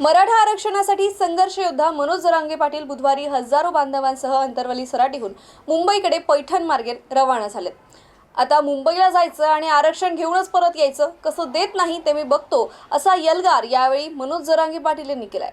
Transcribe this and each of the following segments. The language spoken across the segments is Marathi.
मराठा आरक्षणासाठी संघर्ष योद्धा मनोज जरांगे पाटील बुधवारी हजारो बांधवांसह अंतरवली सराटीहून मुंबईकडे पैठण मार्गे रवाना झालेत. आता मुंबईला जायचं आणि आरक्षण घेऊनच परत यायचं कसं देत नाही ते मी बघतो असा यलगार यावेळी मनोज जरांगे पाटील यांनी केलाय.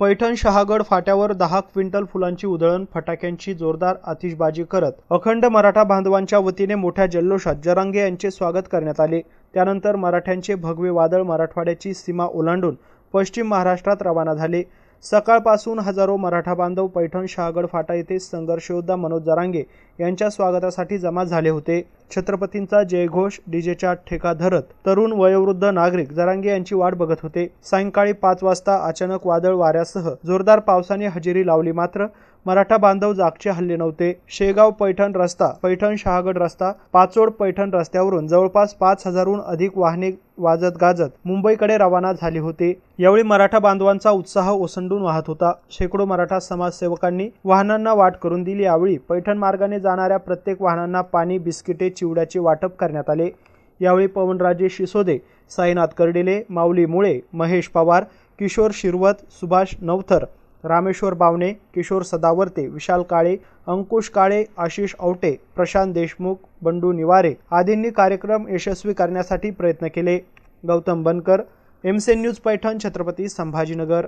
पैठण शहागड फाट्यावर दहा क्विंटल फुलांची उधळण फटाक्यांची जोरदार आतिषबाजी करत अखंड मराठा बांधवांच्या वतीने मोठ्या जल्लोषात जरांगे यांचे स्वागत करण्यात आले. त्यानंतर मराठ्यांचे भगवे वादळ मराठवाड्याची सीमा ओलांडून पश्चिम महाराष्ट्रात रवाना झाले. सकाळपासून हजारो मराठा बांधव पैठण शहागड फाटा येथे संघर्षयोद्धा मनोज जरांगे यांच्या स्वागतासाठी जमा झाले होते. छत्रपतींचा जयघोष डीजेच्या ठेका धरत तरुण वयोवृद्ध नागरिक जरांगे यांची वाट बघत होते. सायंकाळी पाच वाजता अचानक वादळ वाऱ्यासह जोरदार पावसाने हजेरी लावली मात्र मराठा बांधव जागचे हल्ले नव्हते. शेगाव पैठण रस्ता पैठण शहागड रस्ता पाचोड पैठण रस्त्यावरून जवळपास पाच हजारहून अधिक वाहने वाजत गाजत मुंबईकडे रवाना झाली होती. यावेळी मराठा बांधवांचा उत्साह ओसंडून वाहत होता. शेकडो मराठा समाजसेवकांनी वाहनांना वाट करून दिली. यावेळी पैठण मार्गाने जाणाऱ्या प्रत्येक वाहनांना पाणी बिस्किटे चिवड्याचे वाटप करण्यात आले. यावेळी पवनराजे शिसोदे साईनाथ कर्डिले माऊली मुळे महेश पवार किशोर शिरवत सुभाष नवथर रामेश्वर बावणे किशोर सदावर्ते विशाल काळे अंकुश काळे आशिष औटे प्रशांत देशमुख बंडू निवारे आदींनी कार्यक्रम यशस्वी करण्यासाठी प्रयत्न केले. गौतम बनकर एमसेन न्यूज पैठण छत्रपती संभाजीनगर.